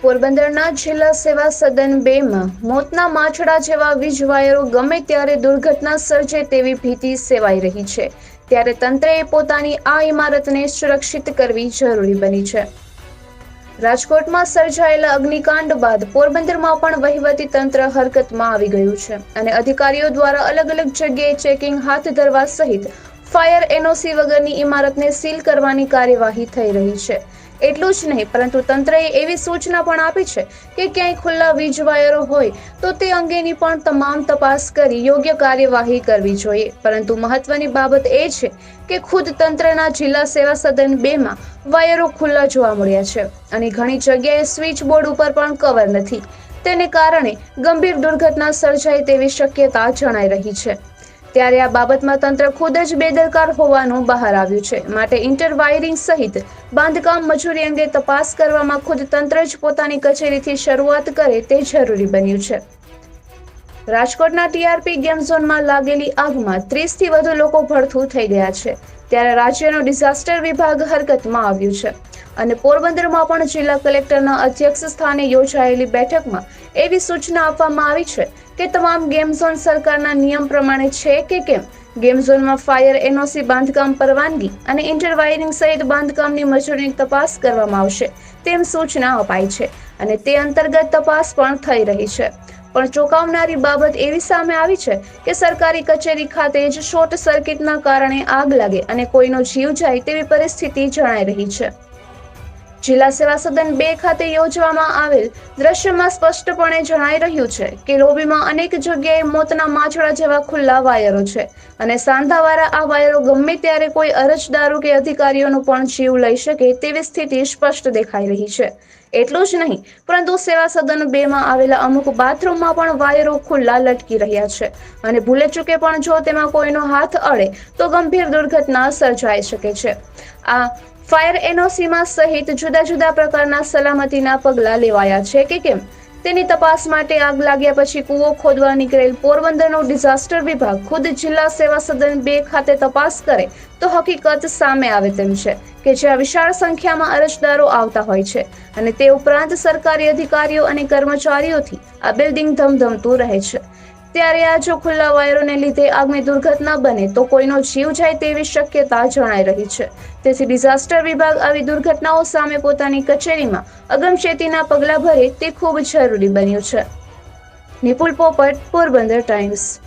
પોરબંદરના જિલ્લા સેવા સદન બેમાં મોતના માછડા જેવા વીજ વાયરો ગમે ત્યારે દુર્ઘટના સર્જે તેવી ભીતિ સેવાઈ રહી છે. ત્યારે તંત્રએ પોતાની આ ઇમારતને સુરક્ષિત કરવી જરૂરી બની છે. રાજકોટમાં સર્જાયેલા અગ્નિકાંડ બાદ પોરબંદરમાં પણ વહીવટી તંત્ર હરકતમાં આવી ગયું છે અને અધિકારીઓ દ્વારા અલગ અલગ જગ્યાએ ચેકિંગ હાથ ધરવા સહિત ફાયર એનઓસી વગરની ઇમારતને સીલ કરવાની કાર્યવાહી થઈ રહી છે. એટલું જ નહીં, પરંતુ તંત્રએ એવી સૂચના પણ આપી છે કે ક્યાંય ખુલ્લા વીજ વાયરો હોય તો તે અંગેની પણ તમામ તપાસ કરી યોગ્ય કાર્યવાહી કરવી જોઈએ. પરંતુ મહત્વની બાબત એ છે કે ખુદ તંત્રના જિલ્લા સેવા સદન બેમાં વાયરો ખુલ્લા જોવા મળ્યા છે અને ઘણી જગ્યાએ સ્વિચ બોર્ડ ઉપર પણ કવર નથી. તેને કારણે ગંભીર દુર્ઘટના સર્જાય તેવી શક્યતા જણાઈ રહી છે. ત્યારે આ બાબતમાં તંત્ર ખુદ જ બેદરકાર હોવાનું બહાર આવ્યું છે. માટે ઇન્ટર વાયરિંગ સહિત બાંધકામ મજૂરી અંગે તપાસ કરવામાં ખુદ તંત્ર જ પોતાની કચેરીથી શરૂઆત કરે તે જરૂરી બન્યું છે. રાજકોટના ટીઆરપી ગેમ ઝોનમાં લાગેલી આગમાં ત્રીસથી વધુ લોકો ભડથું થઈ ગયા છે. ત્યારે રાજ્યનો ડિઝાસ્ટર વિભાગ હરકતમાં આવ્યું છે. અને પોરબંદરમાં પણ જિલ્લા કલેક્ટરના અધ્યક્ષ સ્થાને યોજાયેલી બેઠકમાં એવી સૂચના આપવામાં આવી છે કે તમામ ગેમ ઝોન સરકારના નિયમ પ્રમાણે છે કે કેમ? ગેમ ઝોનમાં ફાયર, એનઓસી, બાંધકામ પરવાનગી અને ઇન્ટર વાયરિંગ સહિત બાંધકામની મજૂરીની તપાસ કરવામાં આવશે. તેમ સૂચના અપાઈ છે અને તે અંતર્ગત તપાસ પણ થઈ રહી છે. પણ ચોંકાવનારી બાબત એવી સામે આવી છે કે સરકારી કચેરી ખાતે જ શોર્ટ સર્કિટના કારણે આગ લાગે અને કોઈનો જીવ જાય તેવી પરિસ્થિતિ જણાઈ રહી છે. જિલ્લા સેવા સદન બે ખાતે યોજવામાં આવેલ દ્રશ્યમાં સ્પષ્ટપણે જણાઈ રહ્યું છે કે લોબીમાં અનેક જગ્યાએ મોતના માછડા જેવા ખુલ્લા વાયરો છે અને સાંધાવાળા આ વાયરો ગમે ત્યારે કોઈ અરજદારો કે અધિકારીઓનો પણ જીવ લઈ શકે તેવી સ્થિતિ સ્પષ્ટ દેખાઈ રહી છે. એટલું જ નહીં, પરંતુ સેવા સદન બેમાં આવેલા અમુક બાથરૂમમાં પણ વાયરો ખુલ્લા લટકી રહ્યા છે અને ભૂલે ચૂકે પણ જો તેમાં કોઈનો હાથ અડે તો ગંભીર દુર્ઘટના સર્જાઈ શકે છે. આ ફાયર એનઓસીમાં સહિત જુદા જુદા પ્રકારના સલામતીના પગલાં લેવાયા છે કે કેમ? તેની તપાસ માટે આગ લાગ્યા પછી કૂવો ખોદવા નીકળેલ પોરબંદરનો ડિઝાસ્ટર વિભાગ ખુદ જિલ્લા સેવા સદન બે ખાતે તપાસ કરે તો હકીકત સામે આવે તેમ છે કે જ્યાં વિશાળ સંખ્યામાં અરજદારો આવતા હોય છે અને તે ઉપરાંત સરકારી અધિકારીઓ અને કર્મચારીઓથી આ બિલ્ડિંગ ધમધમતું રહે છે. ત્યારે આ જો ખુલ્લા વાયરોને લીધે આગની દુર્ઘટના બને તો કોઈનો જીવ જાય તેવી શક્યતા જણાઈ રહી છે. તેથી ડિઝાસ્ટર વિભાગ આવી દુર્ઘટનાઓ સામે પોતાની કચેરીમાં અગમચેતીના પગલાં ભરે તે ખૂબ જરૂરી બન્યું છે. નિપુલ પોપટ, પોરબંદર ટાઈમ્સ.